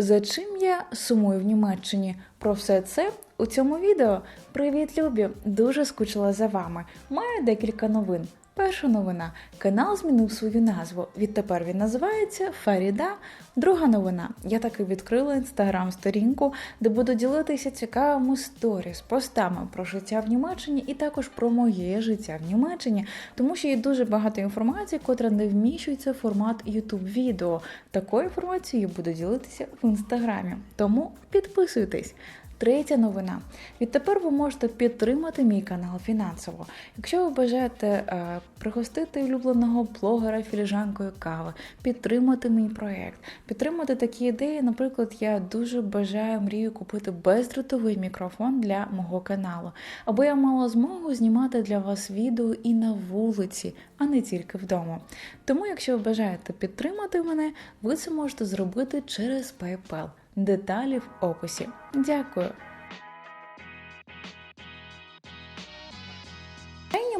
За чим я сумую в Німеччині? Про все це у цьому відео. Привіт, любі! Дуже скучила за вами. Маю декілька новин. Перша новина: канал змінив свою назву. Відтепер він називається Фаріда. Друга новина: я таки відкрила інстаграм-сторінку, де буду ділитися цікавими сторіс, постами про життя в Німеччині і також про моє життя в Німеччині, тому що є дуже багато інформації, котра не вміщується в формат youtube відео. Такою інформацією буду ділитися в інстаграмі. Тому підписуйтесь. Третя новина. Відтепер ви можете підтримати мій канал фінансово. Якщо ви бажаєте е, пригостити улюбленого блогера філіжанкою кави, підтримати мій проєкт, підтримати такі ідеї. Наприклад, я дуже бажаю мрію купити бездротовий мікрофон для мого каналу, аби я мала змогу знімати для вас відео і на вулиці, а не тільки вдома. Тому, якщо ви бажаєте підтримати мене, ви це можете зробити через PayPal. Деталі в описі. Дякую.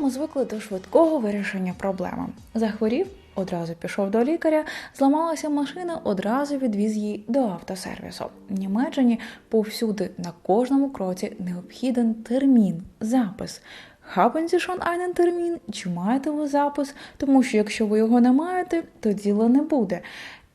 Ми звикли до швидкого вирішення проблеми. Захворів, одразу пішов до лікаря, зламалася машина, одразу відвіз її до автосервісу. В Німеччині повсюди на кожному кроці необхіден термін, запис. Haben Sie schon einen? Чи маєте ви запис? Тому що якщо ви його не маєте, то діла не буде.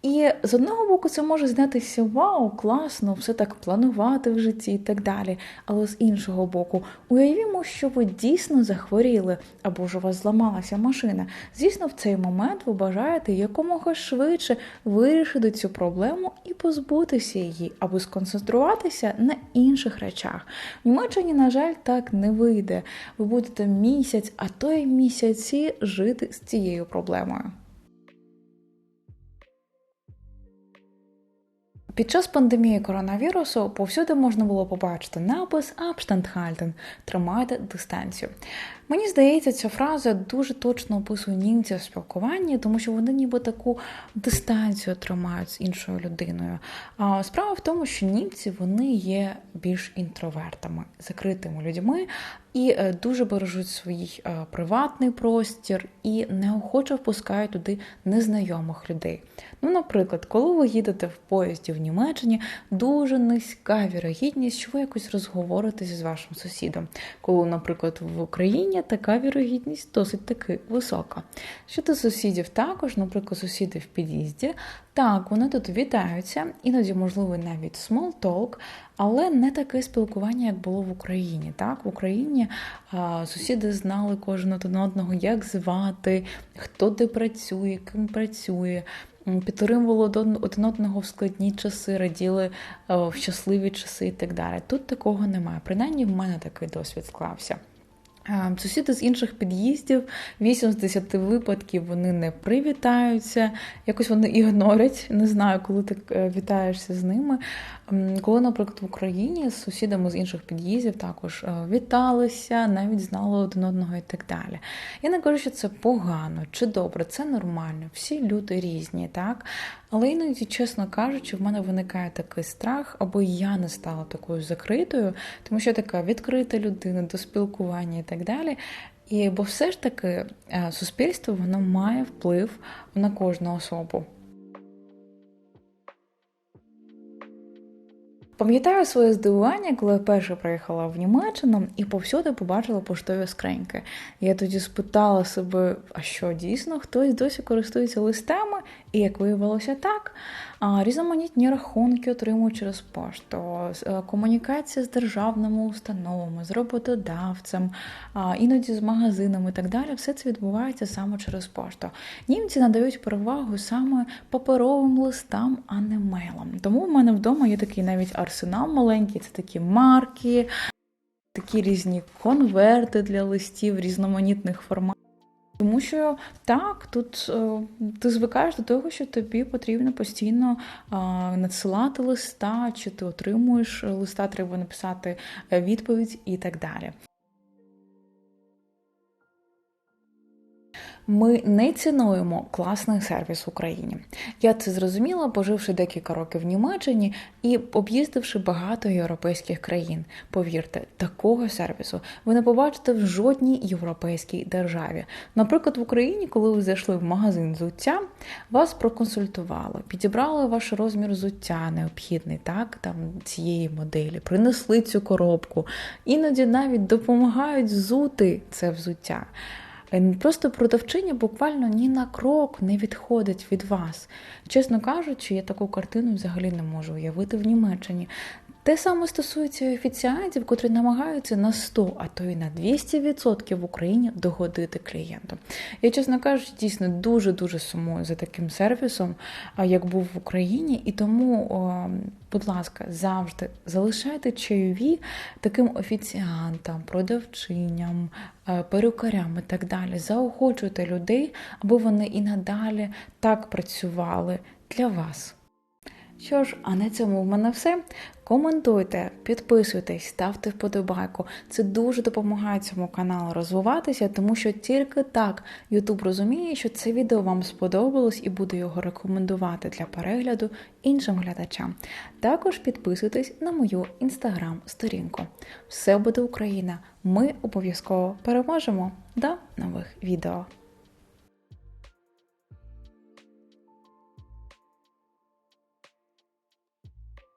І з одного боку, це може здатися вау, класно, все так планувати в житті і так далі. Але з іншого боку, уявімо, що ви дійсно захворіли або ж у вас зламалася машина. Звісно, в цей момент ви бажаєте якомога швидше вирішити цю проблему і позбутися її, аби сконцентруватися на інших речах. В Німеччині, на жаль, так не вийде. Ви будете місяць, а то й місяці жити з цією проблемою. Під час пандемії коронавірусу повсюди можна було побачити напис halten – тримайте дистанцію. Мені здається, ця фраза дуже точно описує німців спілкуванні, тому що вони ніби таку дистанцію тримають з іншою людиною. А справа в тому, що німці вони є більш інтровертами, закритими людьми і е, дуже бережуть свій е, приватний простір і неохоче впускають туди незнайомих людей. Ну, наприклад, коли ви їдете в поїзді в Німеччині, дуже низька вірогідність, що ви якось розговоритеся з вашим сусідом. Коли, наприклад, в Україні така вірогідність досить таки висока. Щодо сусідів, також, наприклад, сусіди в під'їзді, так, вони тут вітаються, іноді, можливо, навіть small talk, але не таке спілкування, як було в Україні. Так, В Україні сусіди знали кожен один одного, як звати, хто де працює, ким працює. Підтримували один одного в складні часи, раділи в щасливі часи і так далі. Тут такого немає. Принаймні, в мене такий досвід склався. Сусіди з інших під'їздів, 8 з 10 випадків вони не привітаються, якось вони ігнорять. Не знаю, коли ти е, вітаєшся з ними. Коли, наприклад, в Україні з сусідами з інших під'їздів також е, віталися, навіть знали один одного і так далі. Я не кажу, що це погано чи добре, це нормально. Всі люди різні, так? Але іноді, чесно кажучи, в мене виникає такий страх, або я не стала такою закритою, тому що я така відкрита людина до спілкування і так далі. І бо все ж таки е, суспільство воно має вплив на кожну особу. Пам'ятаю своє здивування, коли я перше приїхала в Німеччину і повсюди побачила поштові скриньки. Я тоді спитала себе, а що дійсно хтось досі користується листами, і як виявилося так, різноманітні рахунки отримують через пошту, е, комунікація з державними установами, з роботодавцем, іноді з магазинами і так далі. Все це відбувається саме через пошту. Німці надають перевагу саме паперовим листам, а не мейлам. Тому в мене вдома є такий навіть арсенал маленький, це такі марки, такі різні конверти для листів, різноманітних форматів. Тому що так, тут е, ти звикаєш до того, що тобі потрібно постійно надсилати листа, чи ти отримуєш листа, треба написати е, відповідь і так далі. Ми не цінуємо класний сервіс в Україні. Я це зрозуміла, поживши декілька років в Німеччині і об'їздивши багато європейських країн. Повірте, такого сервісу ви не побачите в жодній європейській державі. Наприклад, в Україні, коли ви зайшли в магазин взуття, вас проконсультували, підібрали ваш розмір взуття необхідний, так там цієї моделі, принесли цю коробку, іноді навіть допомагають зути це взуття. Е, Просто продавчиня буквально ні на крок не відходить від вас. Чесно кажучи, я таку картину взагалі не можу уявити в Німеччині. Те саме стосується і офіціантів, котрі намагаються на 100, а то й на 200% в Україні догодити клієнту. Я, чесно кажучи, дійсно дуже дуже сумую за таким сервісом, як був в Україні, і тому, будь ласка, завжди залишайте чайові таким офіціантам, продавчиням, е, перукарям і так далі. Заохочуйте людей, аби вони і надалі так працювали для вас. Що ж, а на цьому в мене все. Коментуйте, підписуйтесь, ставте вподобайку. Це дуже допомагає цьому каналу розвиватися, тому що тільки так YouTube розуміє, що це відео вам сподобалось і буде його рекомендувати для перегляду іншим глядачам. Також підписуйтесь на мою інстаграм-сторінку. Все буде Україна! Ми обов'язково переможемо. До нових відео!